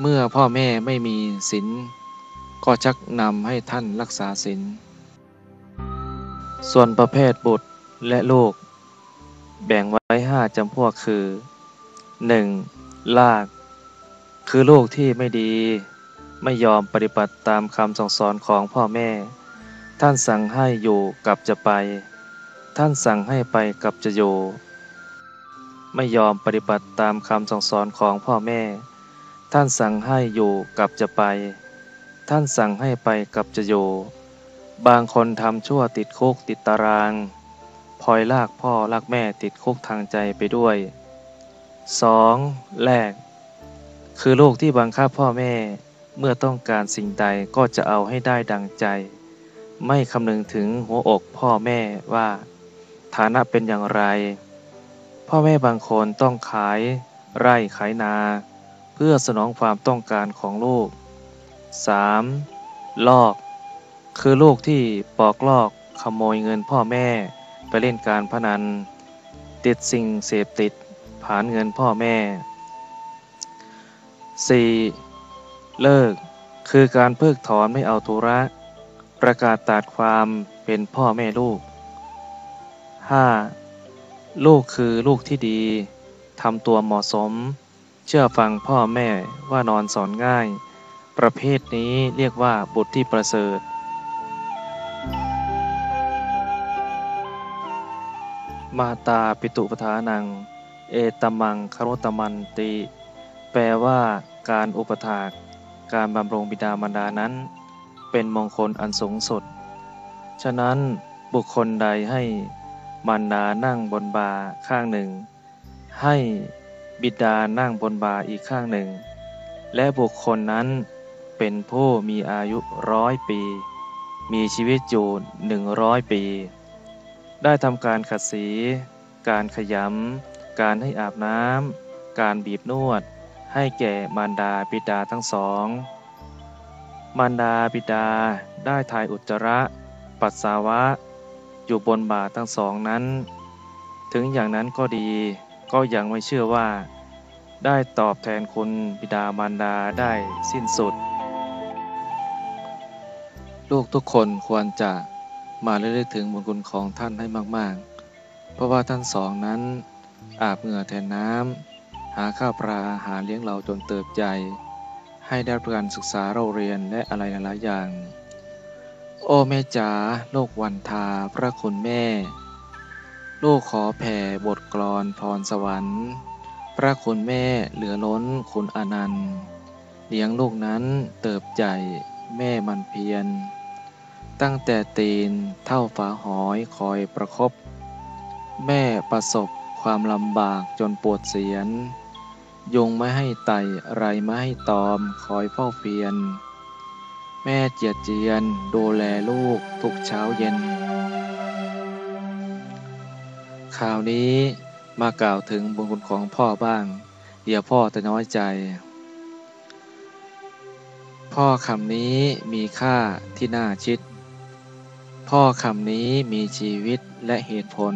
เมื่อพ่อแม่ไม่มีศีลก็ชักนำให้ท่านรักษาศีลส่วนประเภทบุตรและลูก แบ่งไว้ห้าจำพวกคือ 1. ลาก คือลูกที่ไม่ดีไม่ยอมปฏิบัติตามคำสั่งสอนของพ่อแม่ ท่านสั่งให้อยู่กับจะไป ท่านสั่งให้ไปกับจะอยู่ ไม่ยอมปฏิบัติตามคำสั่งสอนของพ่อแม่ ท่านสั่งให้อยู่กับจะไป ท่านสั่งให้ไปกับจะอยู่ บางคนทำชั่วติดคุกติดตารางพลอยลากพ่อลากแม่ติดคุกทางใจไปด้วย 2. แรกคือลูกที่บังคับพ่อแม่เมื่อต้องการสิ่งใดก็จะเอาให้ได้ดังใจ ไม่คำนึงถึงหัวอกพ่อแม่ว่า ฐานะเป็นอย่างไร พ่อแม่บางคนต้องขายไร่ขายนา เพื่อสนองความต้องการของลูก 3. ลอก คือลูกที่ปอกลอกขโมยเงินพ่อแม่ไปเล่นการพนัน ติดสิ่งเสพติดผ่านเงินพ่อแม่ 4. เลิก คือการเพิกถอนไม่เอาธุระ ประกาศตัดความเป็นพ่อแม่ลูก 5. ลูกคือลูกที่ดี ทำตัวเหมาะสม ชื่อฟังพ่อแม่ว่านอนสอนง่าย ประเภทนี้เรียกว่าบุตรที่ประเสริฐ มาตาปิตุปทานัง เอตมังคารุตมันติ แปลว่าการอุปถาก การบำรงบิดามารดานั้น เป็นมงคลอันสูงสุด ฉะนั้นบุคคลใดให้มารดานั่งบนบาข้างหนึ่ง ให้ บิดานั่งบนบาอีกข้างหนึ่ง และบุคคลนั้นเป็นผู้มีอายุร้อยปี มีชีวิตอยู่หนึ่งร้อยปี ได้ทำการขัดสี การขยำ การให้อาบน้ำ การบีบนวด ให้แก่มารดาบิดาทั้งสอง มารดาบิดาได้ถ่ายอุจจาระ ปัสสาวะ อยู่บนบาทั้งสองนั้น ถึงอย่างนั้นก็ดี ก็ยังไม่เชื่อว่า ได้ตอบแทนคุณบิดามารดาได้สิ้นสุด ลูกทุกคนควรจะมาเรื่อยๆถึงบุญคุณของท่านให้มากๆ เพราะว่าท่านสองนั้น อาบเหงื่อแทนน้ำหาข้าวปลาอาหารเลี้ยงเราจนเติบใหญ่ให้ได้รับการศึกษาเราเรียนและอะไรหลายอย่าง โอ้แม่จ๋าโลกวันทาพระคุณแม่ ลูกขอแผ่บทกลอนพรสวรรค์ พระคุณแม่เหลือล้นคุณอนันต์ เลี้ยงลูกนั้นเติบใหญ่แม่มันเพียร ตั้งแต่ตีนเท่าฝาหอยคอยประครบแม่ประสบความลำบากจนปวดเสียนยุงไม่ให้ไต่ไรไม่ให้ตอมคอยเฝ้าเพียนแม่เจียดเจียนดูแลลูกทุกเช้าเย็น ข่าวนี้มากล่าวถึงบุญคุณของพ่อบ้าง เดี๋ยวพ่อจะน้อยใจ พ่อคำนี้มีค่าที่น่าชิด พ่อคำนี้มีชีวิตและเหตุผล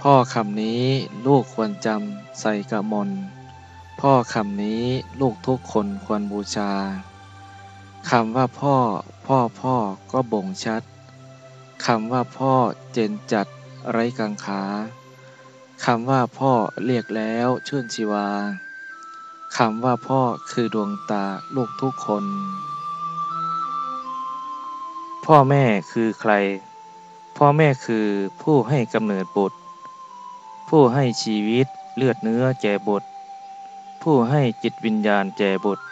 พ่อคำนี้ลูกควรจำใส่กระมนพ่อคำนี้ลูกทุกคนควรบูชาคำว่าพ่อ พ่อพ่อก็บ่งชัดคำว่าพ่อเจนจัด ไร้กังขาคำว่าพ่อเรียกแล้วชื่นชีวาคำว่าพ่อคือดวงตาลูกทุกคน พ่อแม่คือใคร พ่อแม่คือผู้ให้กำเนิดบุตร ผู้ให้ชีวิตเลือดเนื้อแก่บุตร ผู้ให้จิตวิญญาณแก่บุตร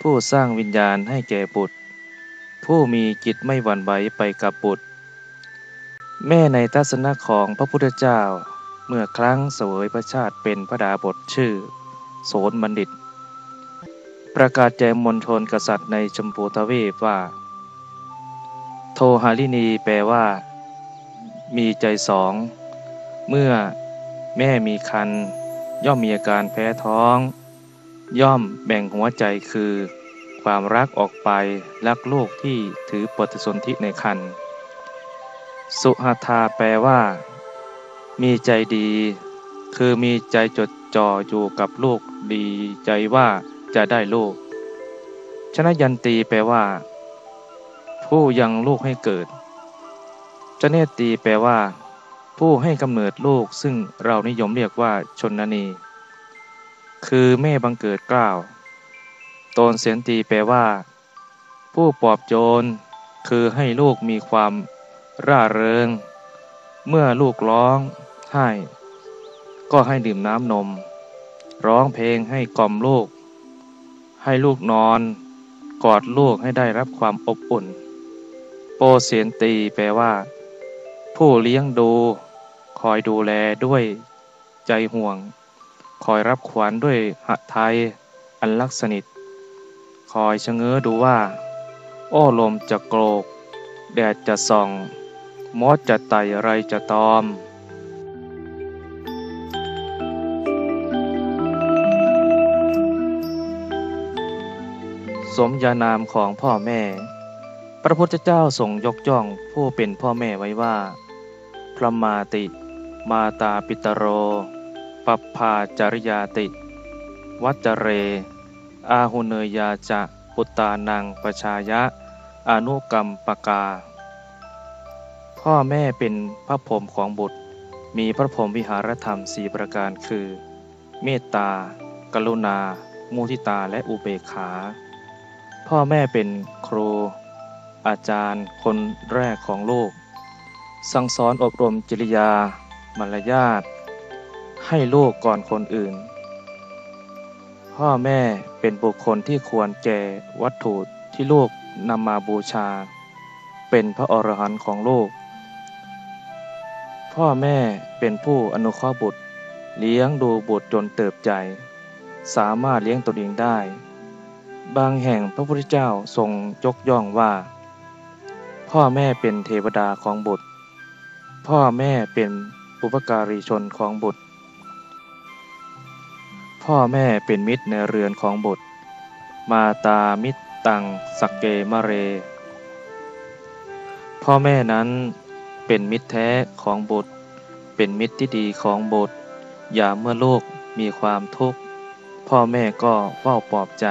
ผู้สร้างวิญญาณให้แก่บุตร ผู้มีจิตไม่หวั่นไหวไปกับบุตร แม่ในทัศนะของพระพุทธเจ้า เมื่อครั้งเสวยพระชาติเป็นพระดาบทชื่อ โสนบัณฑิต ประกาศแจกมณฑลกษัตริย์ในชมพูทวีปว่า โทหารินีแปลว่า มีใจสอง เมื่อแม่มีคัน ย่อมมีอาการแพ้ท้อง ย่อมแบ่งหัวใจคือ ความรักออกไปรักลูกที่ถือปฏิสนธิในคัน สุหาธาแปลว่า มีใจดี คือมีใจจดจ่ออยู่กับลูกดีใจว่าจะได้ลูก ชนะยันตีแปลว่า ผู้ยังลูกให้เกิด ชเนตีแปลว่า ผู้ให้กำเนิดลูกซึ่งเรานิยมเรียกว่าชนนี คือแม่บังเกิดกล้าวตนเสียนตีแปลว่า ผู้ปลอบโยนคือให้ลูกมีความ ร่าเริง เมื่อลูกร้องไห้ ก็ให้ดื่มน้ำนม ร้องเพลงให้กล่อมลูก ให้ลูกนอน กอดลูกให้ได้รับความอบอุ่น โปเสียนตีแปลว่า ผู้เลี้ยงดู คอยดูแลด้วยใจห่วง คอยรับขวัญด้วยหะไทยอันลักษณิต คอยชะเง้อดูว่า โอ้ลมจะโกรก แดดจะส่อง มดจะไต่ไรจะตอมสมญานามของพ่อแม่ พระพุทธเจ้าทรงยกย่องผู้เป็นพ่อแม่ไว้ว่า พระมาติ มาตาปิตโร ปัพาจริยาติ วัจเร อาหุเนยาจะ ปุตตานังปชายะ อนุกรรมปกา พ่อแม่เป็นพระพรหมของบุตร มีพระพรหมวิหารธรรมสี่ประการคือ เมตตา กรุณา มุทิตาและอุเบกขา พ่อแม่เป็นครู อาจารย์คนแรกของโลก สั่งสอนอบรมจริยามารยาท ให้ลูกก่อนคนอื่น พ่อแม่เป็นบุคคลที่ควรแก่วัตถุที่ลูกนำมาบูชา เป็นพระอรหันต์ของโลก พ่อแม่เป็นผู้อนุเคราะห์บุตร เลี้ยงดูบุตรจนเติบใหญ่สามารถเลี้ยงตนเองได้ บางแห่งพระพุทธเจ้าทรงยกย่องว่า พ่อแม่เป็นเทวดาของบุตร พ่อแม่เป็นปุปการีชนของบุตร พ่อแม่เป็นมิตรในเรือนของบุตร มาตามิตรตังสักเกมะเร พ่อแม่นั้น เป็นมิตรแท้ของบุตร เป็นมิตรที่ดีของบุตร อย่าเมื่อลูกมีความทุกข์ พ่อแม่ก็เฝ้าปลอบใจ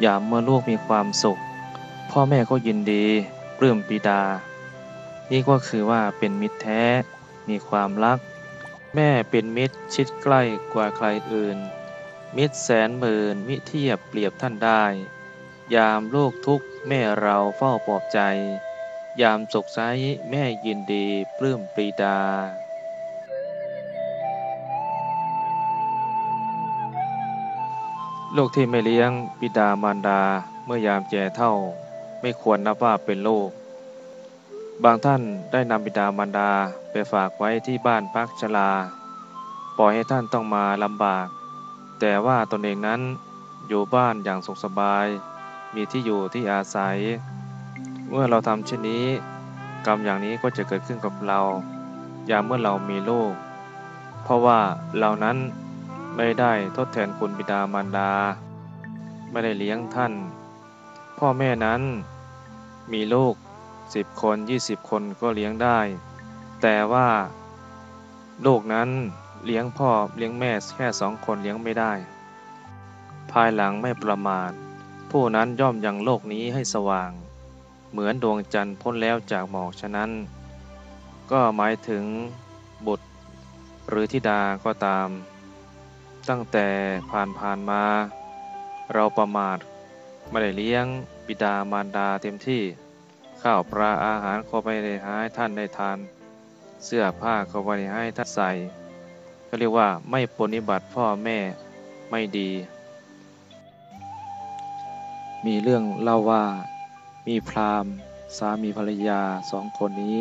อย่าเมื่อลูกมีความสุข พ่อแม่ก็ยินดีปลื้มปิดา นี่ก็คือว่าเป็นมิตรแท้ มีความรัก แม่เป็นมิตรชิดใกล้กว่าใครอื่น มิตรแสนหมื่นมิเทียบเปรียบท่านได้ ยามลูกทุกข์แม่เราเฝ้าปลอบใจ ยามสุขใสแม่ยินดีปลื้มปรีดา โลกที่ไม่เลี้ยงบิดามารดาเมื่อยามแก่เท่า ไม่ควรนับว่าเป็นโลก บางท่านได้นำบิดามารดาไปฝากไว้ที่บ้านพักชลา ปล่อยให้ท่านต้องมาลำบาก แต่ว่าตนเองนั้นอยู่บ้านอย่างสุขสบาย มีที่อยู่ที่อาศัย เมื่อเราทำเช่นนี้ กรรมอย่างนี้ก็จะเกิดขึ้นกับเรา ยามเมื่อเรามีลูก เพราะว่าเรานั้นไม่ได้ทดแทนคุณบิดามารดา ไม่ได้เลี้ยงท่าน พ่อแม่นั้นมีลูกสิบคนยี่สิบคนก็เลี้ยงได้ แต่ว่าลูกนั้นเลี้ยงพ่อเลี้ยงแม่แค่สองคนเลี้ยงไม่ได้ ภายหลังไม่ประมาทผู้นั้นย่อมยังโลกนี้ให้สว่าง เหมือนดวงจันทร์พ้นแล้วจากหมอกฉะนั้น ก็หมายถึงบุตรหรือธิดาก็ตาม ตั้งแต่ผ่านผ่านมา เราประมาทไม่ได้เลี้ยงบิดามารดาเต็มที่ข้าวปลาอาหารก็ไม่ได้ให้ท่านได้ทาน เสื้อผ้าก็ไม่ได้ให้ท่านใส่ก็เรียกว่าไม่ปฏิบัติพ่อแม่ไม่ดี มีเรื่องเล่าว่า มีพราหมณ์ สามีภรรยาสองคนนี้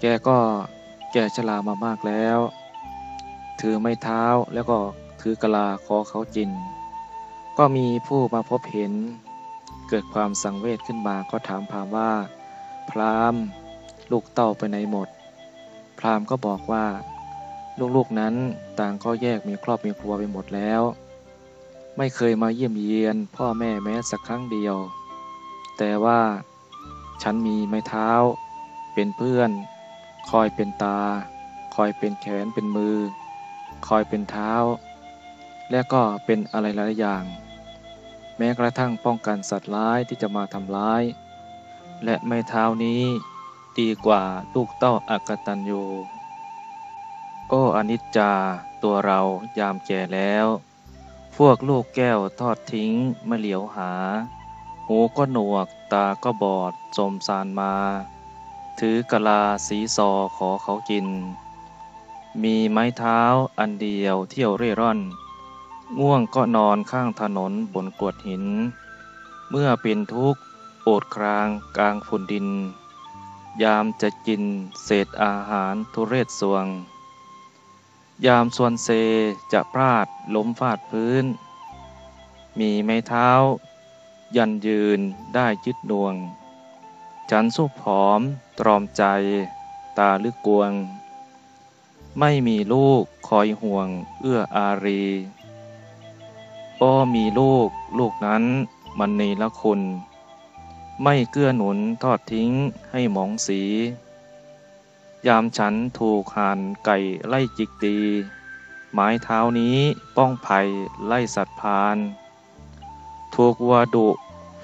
แกก็แก่ชรามามากแล้ว ถือไม้เท้าแล้วก็ถือกลาขอเขาจิน ก็มีผู้มาพบเห็น เกิดความสังเวชขึ้นมาก็ถามพราหมณ์ว่า พราหมณ์ลูกเต้าไปไหนหมด พราหมณ์ก็บอกว่า ลูกๆนั้นต่างก็แยกมีครอบมีครัวไปหมดแล้ว ไม่เคยมาเยี่ยมเยียนพ่อแม่แม้สักครั้งเดียว แต่ว่า ฉันมีไม้เท้า เป็นเพื่อน คอยเป็นตา คอยเป็นแขนเป็นมือ คอยเป็นเท้า และก็เป็นอะไรหลายอย่าง แม้กระทั่งป้องกันสัตว์ร้ายที่จะมาทำร้าย และไม้เท้านี้ดีกว่าลูกเต้าอากตันยูโอ้อนิจจาตัวเรายามแก่แล้ว พวกลูกแก้วทอดทิ้งไม่เหลียวหา หูก็หนวก ตาก็บอดสมสารมา ถือกะลาสีซอขอเขากิน มีไม้เท้าอันเดียวเที่ยวเร่ร่อน ง่วงก็นอนข้างถนนบนกวดหิน เมื่อเป็นทุกข์โอดครางกลางฝุ่นดิน ยามจะกินเศษอาหารทุเรศสวง ยามส่วนเซจะพลาดล้มฟาดพื้น มีไม้เท้า ยันยืนได้ยึดดวงจันสุผอม ตรอมใจ ตาลึกกวง ไม่มีลูกคอยห่วงเอื้ออารีอ้อมีลูกลูกนั้นมันในละคุณ ไม่เกื้อหนุนทอดทิ้งให้หมองสี ยามฉันถูกหานไก่ไล่จิกตีไม้เท้านี้ป้องภัยไล่สัตว์พาน ถูกวัวดุ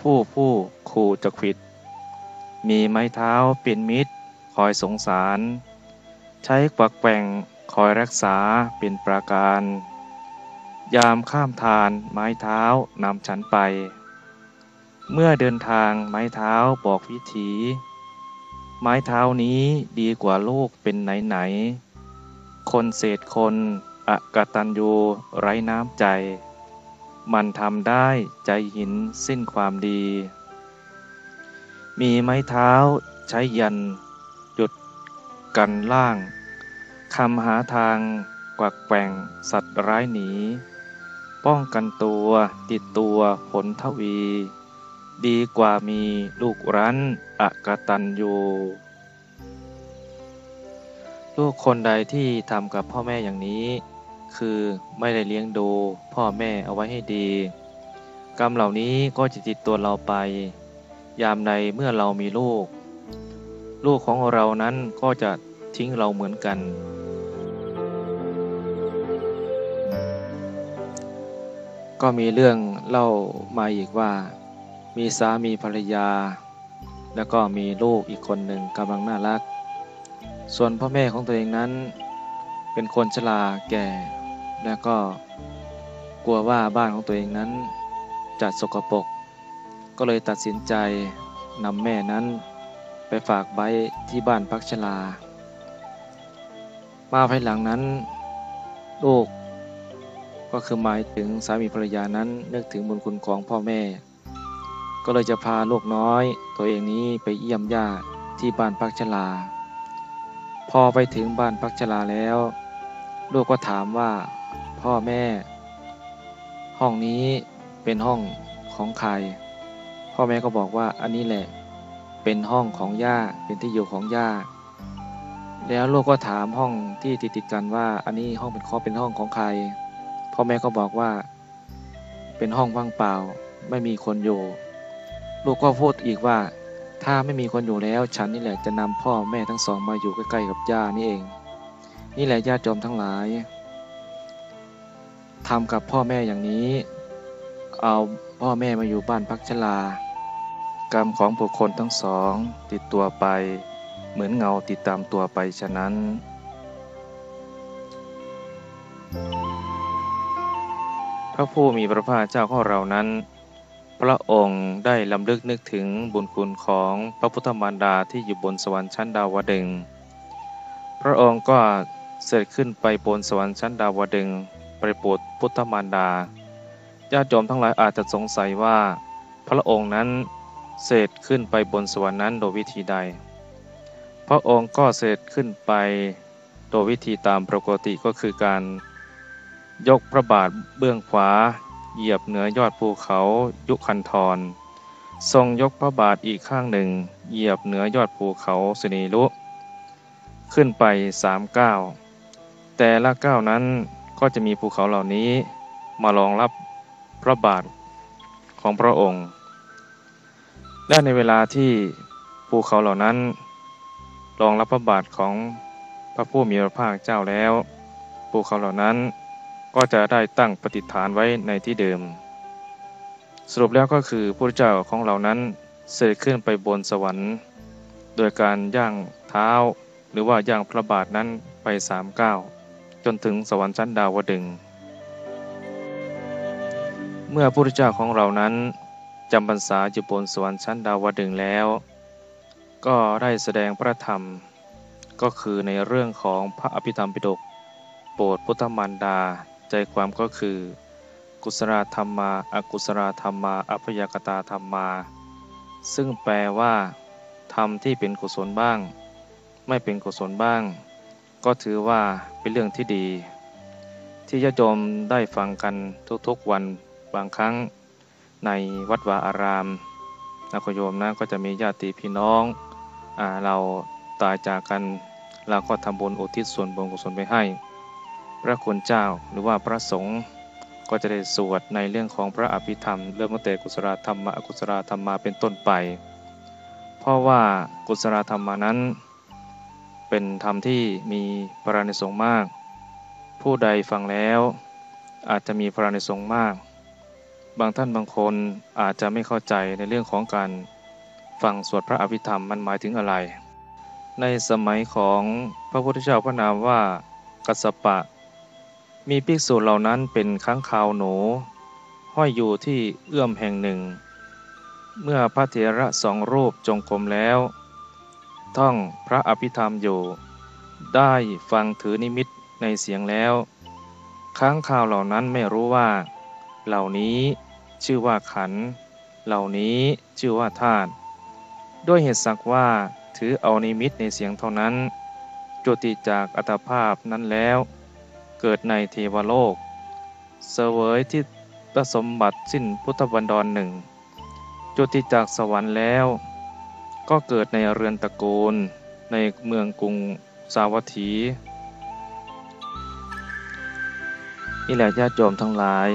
ผู้ผู้ขู่จะขิด มีไม้เท้าเป็นมิตร คอยสงสาร ใช้กวักแกว่งคอยรักษาเป็นประการ ยามข้ามทานไม้เท้านำฉันไป เมื่อเดินทางไม้เท้าบอกวิถี ไม้เท้านี้ดีกว่าลูกเป็นไหนไหน คนเศษคนอะกตัญญูไร้น้ำใจ มันทำได้ใจหินสิ้นความดี มีไม้เท้าใช้ยัน หยุดกันล่าง คำหาทางกวักแกว่งสัตว์ร้ายหนี ป้องกันตัวติดตัวผลทวี ดีกว่ามีลูกรั้นอะกตันยูลูกคนใดที่ทำกับพ่อแม่อย่างนี้ คือไม่ได้เลี้ยงดูพ่อแม่เอาไว้ให้ดี กรรมเหล่านี้ก็จะติดตัวเราไป ยามใดเมื่อเรามีลูก ลูกของเรานั้นก็จะทิ้งเราเหมือนกัน ก็มีเรื่องเล่ามาอีกว่า มีสามีภรรยา แล้วก็มีลูกอีกคนหนึ่งกำลังน่ารัก ส่วนพ่อแม่ของตัวเองนั้นเป็นคนชราแก่ แล้วก็กลัวว่าบ้านของตัวเองนั้นจะสกปรกก็เลยตัดสินใจนำแม่นั้นไปฝากไว้ที่บ้านพักชลา มาภายหลังนั้น ลูก ก็คือหมายถึงสามีภรรยานั้นนึกถึงบุญคุณของพ่อแม่ ก็เลยจะพาลูกน้อย ตัวเองนี้ไปเยี่ยมญาติที่บ้านพักชลา พอไปถึงบ้านพักชลาแล้ว ลูกก็ถามว่า พ่อแม่ ห้องนี้เป็นห้องของใคร พ่อแม่ก็บอกว่าอันนี้แหละ เป็นห้องของย่าเป็นที่อยู่ของย่าแล้วลูกก็ถามห้องที่ติดติดกันว่า อันนี้ห้องเป็นข้อเป็นห้องของใคร พ่อแม่ก็บอกว่า เป็นห้องว่างเปล่า ไม่มีคนอยู่ ลูกก็พูดอีกว่า ถ้าไม่มีคนอยู่แล้ว ฉันนี่แหละจะนำพ่อแม่ทั้งสองมาอยู่ใกล้ๆกับย่านี่เอง นี่แหละญาติโยมทั้งหลายทำกับพ่อแม่อย่างนี้ เอาพ่อแม่มาอยู่บ้านพักชลา กรรมของบุคคลทั้งสอง ติดตัวไป เหมือนเงาติดตามตัวไปฉะนั้น พระผู้มีพระภาคเจ้าของเรานั้น พระองค์ได้ลำลึกนึกถึงบุญคุณของพระพุทธมารดาที่อยู่บนสวรรค์ชั้นดาวดึง พระองค์ก็ เสด็จขึ้นไปบนสวรรค์ชั้นดาวดึงไปโปรดพุทธมารดา ญาติโยมทั้งหลายอาจจะสงสัยว่า พระองค์นั้นเสด็จขึ้นไปบนสวรรค์นั้นโดยวิธีใด พระองค์ก็เสด็จขึ้นไปโดยวิธีตามปกติก็คือการ ยกพระบาทเบื้องขวา เหยียบเหนือยอดภูเขายุคันธรทรงยกพระบาทอีกข้างหนึ่ง เหยียบเหนือยอดภูเขาสุนีลุ ขึ้นไปสามก้าว แต่ละก้าวนั้นก็จะมีภูเขาเหล่านี้มารองรับพระบาทของพระองค์ และในเวลาที่ภูเขาเหล่านั้นรองรับพระบาทของพระผู้มีพระภาคเจ้าแล้ว ภูเขาเหล่านั้นก็จะได้ตั้งปฏิฐานไว้ในที่เดิม สรุปแล้วก็คือพระเจ้าของเรานั้นเสด็จขึ้นไปบนสวรรค์ โดยการย่างเท้า หรือว่าย่างพระบาทนั้นไปสามก้าว จนถึงสวรรค์ชั้นดาวดึง เมื่อพระเจ้าของเรานั้นจำพรรษาอยู่บนสวรรค์ชั้นดาวดึงแล้ว ก็ได้แสดงพระธรรม ก็คือในเรื่องของพระอภิธรรมปิฎกโปรดพุทธมารดาใจความก็คือ กุศลธรรมมาอกุศลธรรมมาอัพยากตาธรรมมา ซึ่งแปลว่าธรรมที่เป็นกุศลบ้าง ไม่เป็นกุศลบ้าง ก็ถือว่าเป็นเรื่องที่ดี ที่ญาติโยมได้ฟังกันทุกๆวันบางครั้งในวัดวาอารามนักโยมนะก็จะมีญาติพี่น้องอเราตายจากกันเราก็ทำบุญอุทิศส่วนบุญกุศลไปให้ พระคุณเจ้าหรือว่าพระสงฆ์ก็จะได้สวดในเรื่องของพระอภิธรรม เริ่มตั้งแต่กุศลธรรมะอกุศลธรรมมาเป็นต้นไป เพราะว่ากุศลธรรมานั้น เป็นธรรมที่มีพระนิสงฆ์มาก ผู้ใดฟังแล้วอาจจะมีพระนิสงฆ์มาก บางท่านบางคนอาจจะไม่เข้าใจในเรื่องของการฟังสวดพระอภิธรรมมันหมายถึงอะไร ในสมัยของพระพุทธเจ้าพระนามว่ากัสปะ มีภิกษุเหล่านั้นเป็นค้างคาวหนู ห้อยอยู่ที่เอื้อมแห่งหนึ่ง เมื่อพระเถระสองรูปจงกรมแล้ว ท่องพระอภิธรรมอยู่ ได้ฟังถือนิมิตในเสียงแล้ว ค้างคาวเหล่านั้นไม่รู้ว่า เหล่านี้ชื่อว่าขัน เหล่านี้ชื่อว่าธาตุด้วยเหตุสักว่าถือเอานิมิตในเสียงเท่านั้นจุติจากอัตภาพนั้นแล้ว เกิดในเทวโลก เสวยที่ตสมบัติสิ้นพุทธบันดรหนึ่งจุติจากสวรรค์แล้ว ก็เกิดในเรือนตระกูล ในเมืองกรุงสาวัตถี นี่แหละญาติโยมทั้งหลาย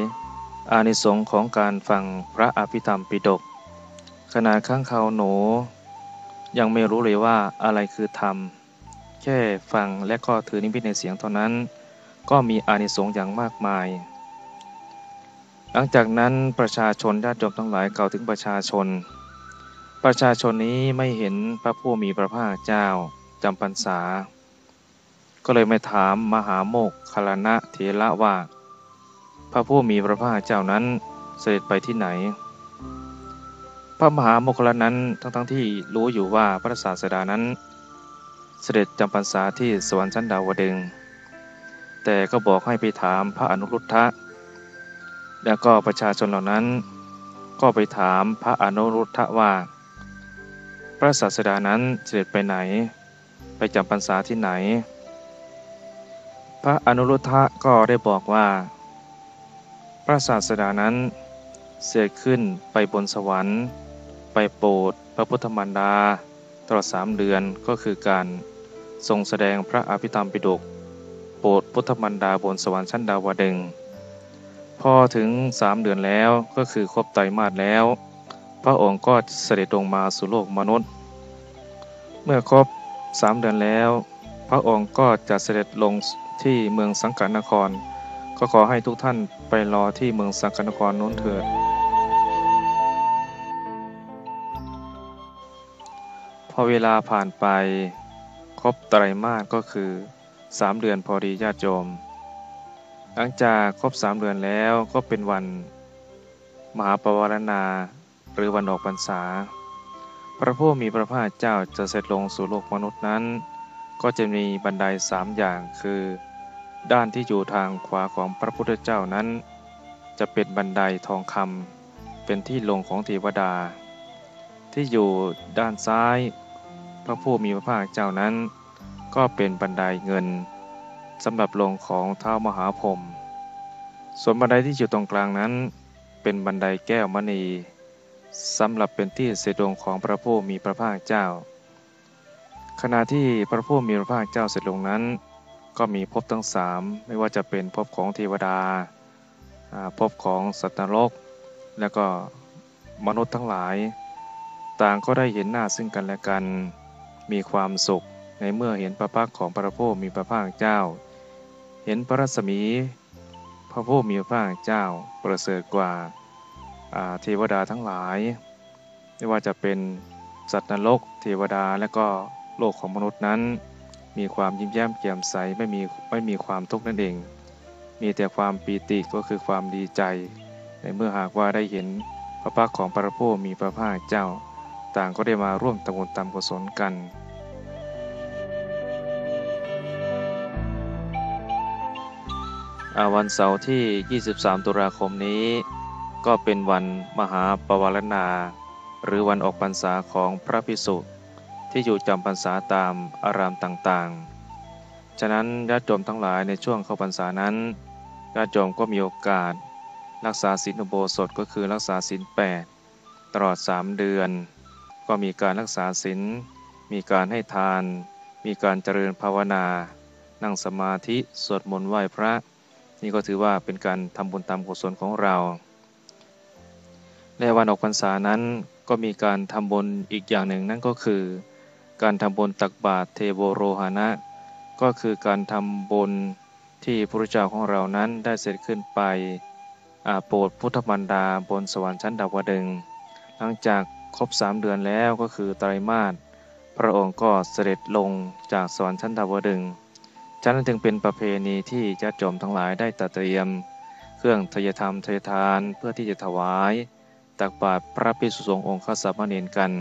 อานิสงส์ของการฟังพระอภิธรรมปิฎกขณะข้างเขาหนู ยังไม่รู้เลยว่าอะไรคือธรรม แค่ฟังและก็ถือนิมิตในเสียงเท่านั้น ก็มีอานิสงส์อย่างมากมาย หลังจากนั้นประชาชนญาติโยมทั้งหลายกล่าวถึงประชาชน ประชาชนนี้ไม่เห็นพระผู้มีพระภาคเจ้าจำพรรษา ก็เลยไม่ถามมหาโมกขลณะเทระว่า พระผู้มีพระภาคเจ้านั้นเสด็จไปที่ไหน พระมหาโมคคลนั้นทั้งทั้งที่รู้อยู่ว่าพระศาสดานั้น เสด็จจำพรรษาที่สวรรค์ชั้นดาวดึง แต่ก็บอกให้ไปถามพระอนุรุทธะ แล้วก็ประชาชนเหล่านั้น ก็ไปถามพระอนุรุทธะว่า พระศาสดานั้นเสด็จไปไหน ไปจำพรรษาที่ไหน พระอนุรุทธะก็ได้บอกว่า พระศาสดานั้นเสด็จขึ้นไปบนสวรรค์ ไปโปรดพระพุทธมารดา ตลอดสามเดือนก็คือการทรงแสดงพระอภิธรรมปิฎกโปรดพุทธมารดาบนสวรรค์ชั้นดาวดึงพอถึงสามเดือนแล้วก็คือครบไตรมาสแล้ว พระองค์ก็เสด็จลงมาสู่โลกมนุษย์ เมื่อครบสามเดือนแล้ว พระองค์ก็จะเสด็จลงที่เมืองสังกานคร ก็ขอให้ทุกท่านไปรอที่เมืองสังกนครน้นเถิด พอเวลาผ่านไปครบไตรมาสก็คือสามเดือนพอดีญาติโยม หลังจากครบสามเดือนแล้วก็เป็นวัน มหาปวารณา หรือวันออกพรรษา พระผู้มีพระภาคเจ้าจะเสร็จลงสู่โลกมนุษย์นั้น ก็จะมีบันไดสามอย่างคือ ด้านที่อยู่ทางขวาของพระพุทธเจ้านั้น จะเป็นบันไดทองคำเป็นที่ลงของเทวดา ที่อยู่ด้านซ้าย พระผู้มีพระภาคเจ้านั้น ก็เป็นบันไดเงินสำหรับลงของเท้ามหาพรหมส่วนบันไดที่อยู่ตรงกลางนั้น เป็นบันไดแก้วมณี สำหรับเป็นที่เสดงของพระผู้มีพระภาคเจ้า ขณะที่พระผู้มีพระภาคเจ้าเสร็จลงนั้น ก็มีภพทั้งสามไม่ว่าจะเป็นภพของเทวดาภพของสัตว์นรก แล้วก็มนุษย์ทั้งหลาย ต่างก็ได้เห็นหน้าซึ่งกันและกัน มีความสุขในเมื่อเห็นพระพักของพระโพมีพระภาคเจ้า เห็นพระรัศมี พระผู้มีพระภาคเจ้าประเสริฐกว่า เทวดาทั้งหลาย ไม่ว่าจะเป็นสัตว์นรก เทวดาและก็โลกของมนุษย์นั้น มีความยิ้มแย้มแจ่มใสไม่มีไม่มีความทุกข์นั่นเอง มีแต่ความปีติก็คือความดีใจ ในเมื่อหากว่าได้เห็นพระพักของพระผู้มีพระภาคเจ้า ต่างก็ได้มาร่วมตำบุญตามกุศลกันวันเสาร์ที่ 23 ตุลาคมนี้ ก็เป็นวันมหาปวารณา หรือวันออกพรรษาของพระภิกษุที่อยู่จำพรรษาตามอารามต่างๆ ฉะนั้นญาติโยมทั้งหลายในช่วงเข้าพรรษานั้นญาติโยมก็มีโอกาส รักษาศีลอุโบสถก็คือรักษาศีลแปดตลอด 3 เดือน ก็มีการรักษาศีล มีการให้ทาน มีการเจริญภาวนา นั่งสมาธิ สวดมนต์ไหว้พระ นี่ก็ถือว่าเป็นการทำบุญตามกุศลของเรา ในวันออกพรรษานั้นก็มีการทำบุญอีกอย่างหนึ่งนั่นก็คือ การทำบุญตักบาตรเทโวโรหณะก็คือการทำบุญที่พระเจ้าของเรานั้นได้เสร็จขึ้นไปโปรดพุทธมันดาบนสวรรค์ชั้นดาวดึงหลังจากครบสามเดือนแล้วก็คือไตรมาสพระองค์ก็เสด็จลงจากสวรรค์ชั้นดาวดึงฉะนั้นจึงเป็นประเพณีที่ญาติโยมทั้งหลายได้ตัดเตรียม เครื่องทยธรรมทยทานเพื่อที่จะถวาย ตักบาตรพระภิกษุสงฆ์องค์ข้าสามเณรกัน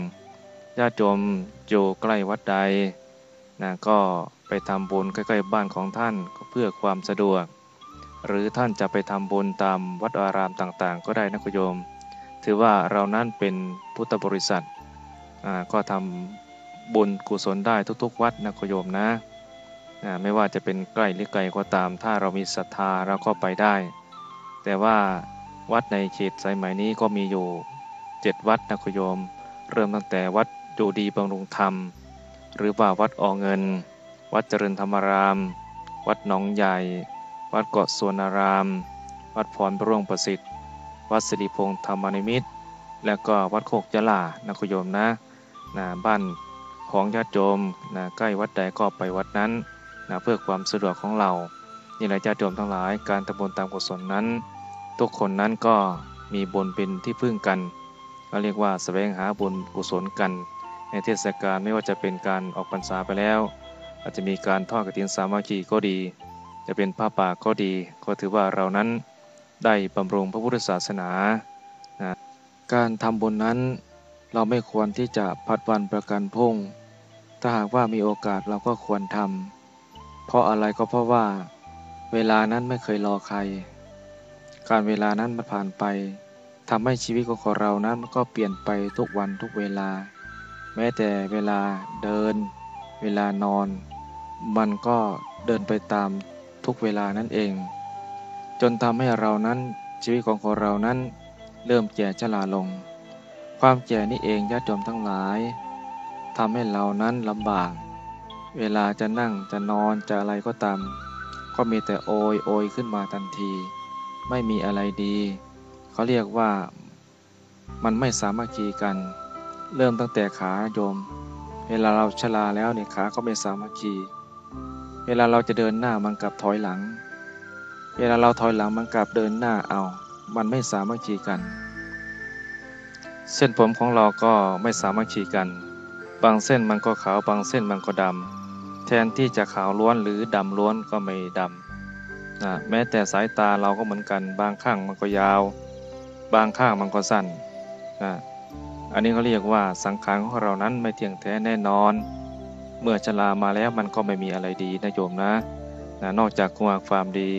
ญาติโยมอยู่ใกล้วัดใดนะก็ไปทำบุญใกล้ๆบ้านของท่านเพื่อความสะดวก หรือท่านจะไปทำบุญตามวัดอารามต่างๆ ก็ได้นะคุณโยม ถือว่าเรานั้นเป็นพุทธบริษัทก็ทำบุญกุศลได้ทุกๆ วัดนะคุณโยมนะไม่ว่าจะเป็นใกล้หรือไกลก็ตาม ถ้าเรามีศรัทธาเราก็ไปได้ แต่ว่า วัดในเขตสายไหมนี้ก็มีอยู่เจ็ดวัดนะคุณโยม เริ่มตั้งแต่วัดดูดีบำรุงธรรม หรือว่าวัดออเงิน วัดเจริญธรรมาราม วัดหนองใหญ่ วัดเกาะสวนาราม วัดพรพระร่วงประสิทธิ์ วัดสิริพงษ์ธรรมนิมิตแล้วก็วัดโคกยะลานะคุณโยมนะนะบ้านของญาติโยมนะใกล้วัดใดก็ไปวัดนั้นนะเพื่อความสะดวกของเรา นี่แหละญาติโยมทั้งหลาย การทำบุญตามกุศลนั้น ทุกคนนั้นก็มีบุญเป็นที่พึ่งกันก็เรียกว่าแสวงหาบุญกุศลกัน ในเทศกาลไม่ว่าจะเป็นการออกพรรษาไปแล้ว อาจจะมีการทอดกฐินสามัคคีก็ดี จะเป็นผ้าป่าก็ดี ก็ถือว่าเรานั้นได้บำรุงพระพุทธศาสนานะการทำบุญนั้นเราไม่ควรที่จะพัดวันประกันพุ่ง ถ้าหากว่ามีโอกาสเราก็ควรทำเพราะอะไรก็เพราะว่า เวลานั้นไม่เคยรอใคร การเวลานั้นมันผ่านไปทำให้ชีวิตของเรานั้นมันก็เปลี่ยนไปทุกวันทุกเวลา แม้แต่เวลาเดิน เวลานอน มันก็เดินไปตามทุกเวลานั่นเอง จนทำให้เรานั้นชีวิตของเรานั้น เริ่มแก่ชราลง ความแก่นี่เองญาติโยมทั้งหลายทำให้เรานั้นลำบาก เวลาจะนั่งจะนอนจะอะไรก็ตาม ก็มีแต่โอยโอยขึ้นมาทันที ไม่มีอะไรดี เขาเรียกว่ามันไม่สามัคคีกัน เริ่มตั้งแต่ขาโยม เวลาเราชราแล้วเนี่ยขาก็ไม่สามัคคี เวลาเราจะเดินหน้ามันกลับถอยหลัง เวลาเราถอยหลังมันกลับเดินหน้าเอา มันไม่สามัคคีกัน เส้นผมของเราก็ไม่สามัคคีกัน บางเส้นมันก็ขาวบางเส้นมันก็ดำแทนที่จะขาวล้วนหรือดำล้วนก็ไม่ดำ นะแม้แต่สายตาเราก็เหมือนกัน บางข้างมันก็ยาว บางข้างมันก็สั้นนะอันนี้เขาเรียกว่าสังขารของเรานั้นไม่เที่ยงแท้แน่นอน เมื่อชรามาแล้วมันก็ไม่มีอะไรดีนะโยมนะนะนอกจากคุณความดี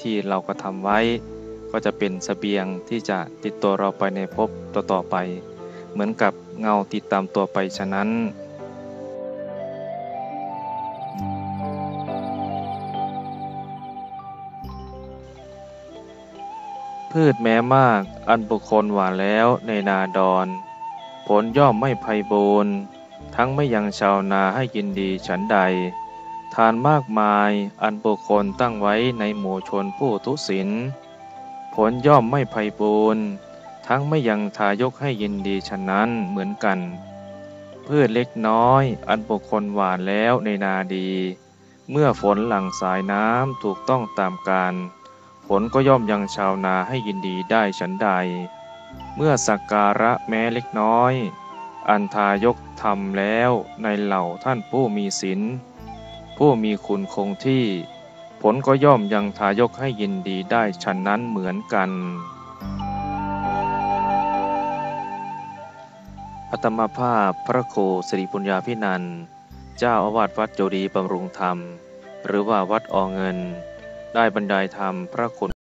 ที่เราก็ทำไว้ ก็จะเป็นสเสบียงที่จะติดตัวเราไปในภพต่อๆไป เหมือนกับเงาติดตามตัวไปฉะนั้น พืชแม้มากอันบุคคลหวานแล้วในนาดอน ผลย่อมไม่ไพบูรณ์ทั้งไม่ยังชาวนาให้ยินดีฉันใด ทานมากมายอันบุคคลตั้งไว้ในหมู่ชนผู้ทุศินผลย่อมไม่ไพบูรณ์ทั้งไม่ยังทายกให้ยินดีฉะนั้นเหมือนกัน พืชเล็กน้อย อันบุคคลหวานแล้วในนาดี เมื่อฝนหลั่งสายน้ำถูกต้องตามการ ผลก็ย่อมยังชาวนาให้ยินดีได้ฉันใด เมื่อสักการะแม้เล็กน้อย อันทายกทำแล้วในเหล่าท่านผู้มีศีลผู้มีคุณคงที่ ผลก็ย่อมยังทายกให้ยินดีได้ฉันนั้นเหมือนกันอัตมาภาพพระโคสิริปุญญาพินัน เจ้าอาวาสวัดโจดีบำรุงธรรม หรือว่าวัดอเงิน ได้บรรยายธรรมพระคุณ